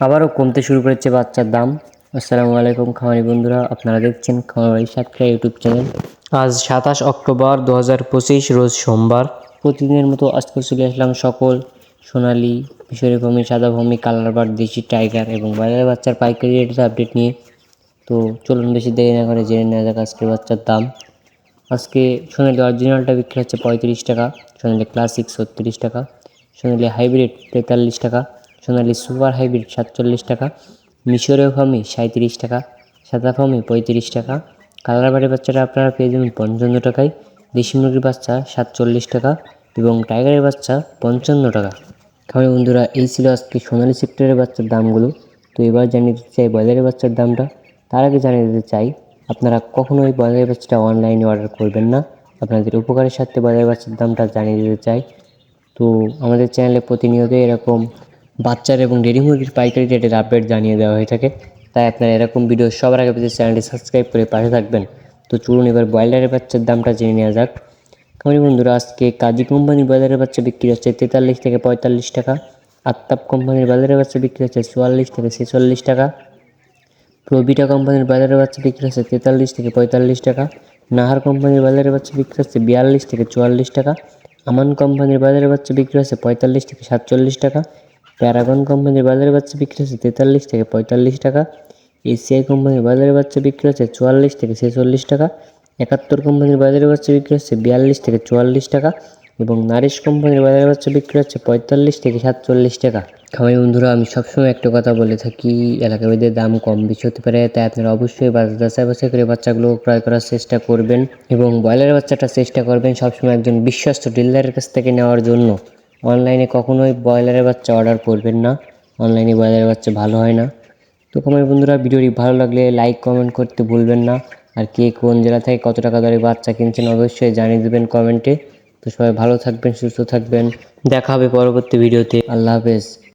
আবারও কমতে শুরু করেছে বাচ্চার দাম। আসসালামু আলাইকুম খামারি বন্ধুরা আপনারা দেখছেন খামারি সাতক্ষীরা ইউটিউব চ্যানেল। আজ সাতাশ অক্টোবর দু হাজার পঁচিশ রোজ সোমবার। প্রতিদিনের মতো আজকে চলে আসলাম সকল সোনালি মিশরি ভূমি সাদা ভূমি কালারবার দেশি টাইগার এবং বাজারের বাচ্চার পাইকারি রেটের আপডেট নিয়ে। তো চলুন বেশি দেরি না করে জেনে নেওয়া যাক আজকের বাচ্চার দাম। আজকে সোনালি অরিজিনালটা বিক্রি হচ্ছে পঁয়ত্রিশ টাকা সোনালি ক্লাসিক ছত্রিশ টাকা সোনালি হাইব্রিড তেতাল্লিশ টাকা সোনালি সুপার হাইব্রিড সাতচল্লিশ টাকা, মিশরীয় ফার্মি সাঁত্রিশ টাকা, সাদা ফার্মি পঁয়ত্রিশ টাকা কালার বাড়ির বাচ্চাটা আপনারা পেয়ে যাবেন পঞ্চান্ন টাকায়, দেশি মুরগির বাচ্চা সাতচল্লিশ টাকা এবং টাইগারের বাচ্চা পঞ্চান্ন টাকা। খামারি বন্ধুরা, এই ছিল আজকে সোনালি সেক্টরের বাচ্চার দামগুলো। তো এবার জানিয়ে দিতে চাই ব্রয়লারের বাচ্চার দামটা। তার আগে জানিয়ে দিতে চাই, আপনারা কখনোই ব্রয়লারের বাচ্চাটা অনলাইনে অর্ডার করবেন না। আপনাদের উপকারের সাথে ব্রয়লারের বাচ্চার দামটা জানিয়ে দিতে চাই। তো আমাদের চ্যানেলে প্রতিনিয়ত এরকম বাচ্চার এবং ডেরি মুরগির পাইকারি রেটের আপডেট জানিয়ে দেওয়া হয়ে থাকে। তাই আপনারা এরকম ভিডিও সবার আগে পেতে চ্যানেলটি সাবস্ক্রাইব করে পাশে থাকবেন। তো চলুন এবার ব্রয়লারের বাচ্চার দামটা জেনে নেওয়া যাক। খামারি বন্ধুরা, আজকে কাজী কোম্পানির বাজারের বাচ্চা বিক্রি হচ্ছে তেতাল্লিশ থেকে পঁয়তাল্লিশ টাকা। আত্তাপ কোম্পানির বাজারের বাচ্চা বিক্রি হচ্ছে চুয়াল্লিশ থেকে ছেচল্লিশ টাকা। প্রবিটা কোম্পানির বাজারের বাচ্চা বিক্রি হচ্ছে তেতাল্লিশ থেকে পঁয়তাল্লিশ টাকা। নাহার কোম্পানির বাজারের বাচ্চা বিক্রি হচ্ছে বিয়াল্লিশ থেকে চুয়াল্লিশ টাকা। আমান কোম্পানির বাজারের বাচ্চা বিক্রি হচ্ছে পঁয়তাল্লিশ থেকে সাতচল্লিশ টাকা। প্যারাগন কোম্পানির বাজারের বাচ্চা বিক্রি হচ্ছে তেতাল্লিশ থেকে পঁয়তাল্লিশ টাকা। এসিআই কোম্পানির বাজারের বাচ্চা বিক্রি হচ্ছে চুয়াল্লিশ থেকে ছেচল্লিশ টাকা। একাত্তর কোম্পানির বাজারের বাচ্চা বিক্রি হচ্ছে বিয়াল্লিশ থেকে চুয়াল্লিশ টাকা এবং নারিশ কোম্পানির বাজারের বাচ্চা বিক্রি হচ্ছে পঁয়তাল্লিশ থেকে সাতচল্লিশ টাকা। খামারি বন্ধুরা, আমি সবসময় একটা কথা বলে থাকি এলাকাভেদে দাম কম বেশি হতে পারে, তাই আপনারা অবশ্যই বাজার যাচাই বাছাই করে বাচ্চাগুলো ক্রয় করার চেষ্টা করবেন এবং ব্রয়লারের বাচ্চাটা চেষ্টা করবেন সবসময় একজন বিশ্বস্ত ডিলারের কাছ থেকে নেওয়ার জন্য। অনলাইনে কখনোই ব্রয়লারের বাচ্চা অর্ডার করবেন না। অনলাইনে ব্রয়লারের বাচ্চা ভালো হয় না। তো আমার বন্ধুরা, ভিডিওটি ভালো লাগলে লাইক কমেন্ট করতে ভুলবেন না। আর কে কোন জেলা থেকে কত টাকা দরে বাচ্চা কিনছেন অবশ্যই জানিয়ে দেবেন কমেন্টে তো সবাই ভালো থাকবেন, সুস্থ থাকবেন। দেখা হবে পরবর্তী ভিডিওতে। আল্লাহ হাফেজ।